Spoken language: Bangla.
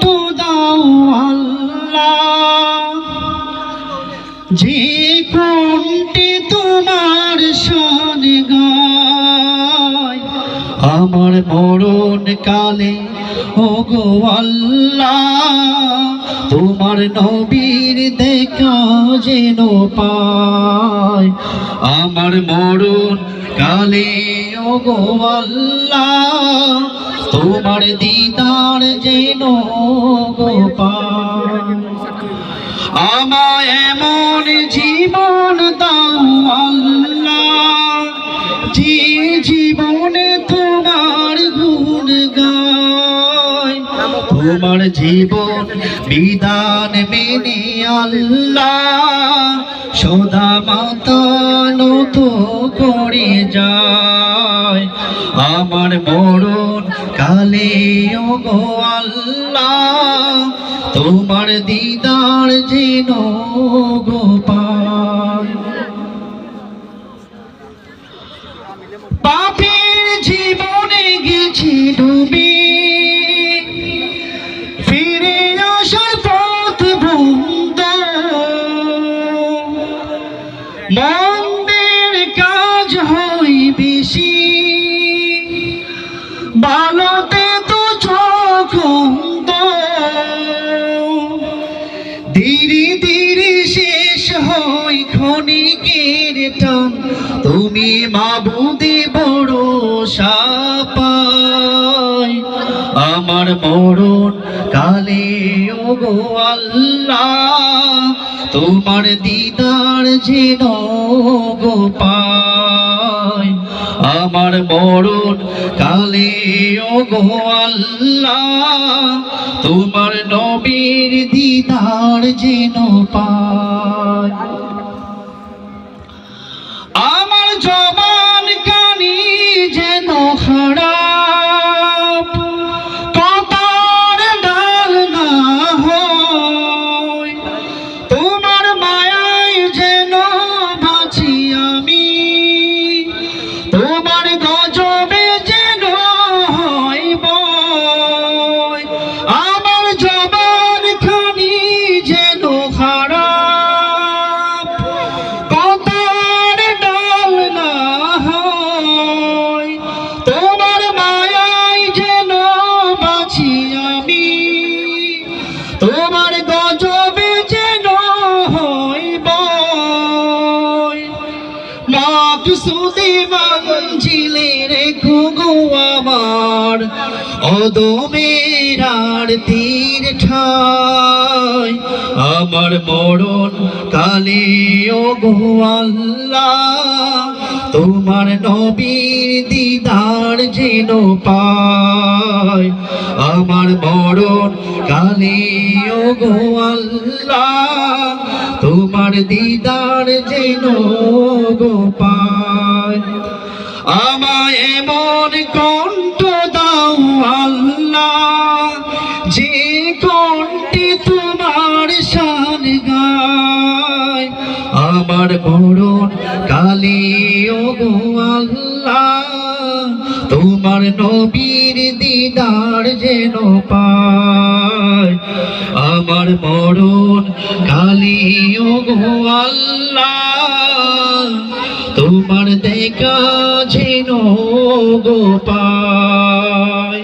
তো দাও আল্লাহ। যে আমার মরণ কালে ও গো তোমার নবীর দেখা যেন পায় আমার মরণ কালে ও গো তোমার দিদার যেন গো আমায় এমন জীবন দাও আল্লাহ জীবনে তোমার জীবন বিধান মেনে আল্লাহ, সদা মাতানত করে যায়। আমার মরণ কালে গো আল্লাহ, তোমার দিদার যেন গোপাল। মন্দের কাজ হই বেশি। ভালোতে তো চোখ ধীরে ধীরে শেষ হয় ক্ষণিকের টান। তুমি মাবুদে বড় সাপাই। আমার মরণ কালে ও গো আল্লাহ। তোমার দিদার যেন গোপায় আমার মরণ কালে ও গো আল্লাহ, তোমার নবীর দিদার যেন পায় তোমার গজবে যেন হইব। মাকসুদে মঞ্জিলে রেখো গো আমার। অদমের আর তীর ঠাই। আমার মরণ কালে, ও আল্লাহ। তোমার নবীর দিদার যেন পায়। আমার মরণ কালে গো আল্লাহ, তোমার দিদার যেন গো পায়। আমায় এমন কণ্ঠ দাও আল্লাহ, যে কণ্ঠে তোমার শান গায়। আমার মরণ কালে ও গো আল্লাহ, তোমার নবীর দিদার যেন পায়। আমার মরণ কালে ও গো আল্লাহ, তোমার দেখা যেন গো পায়।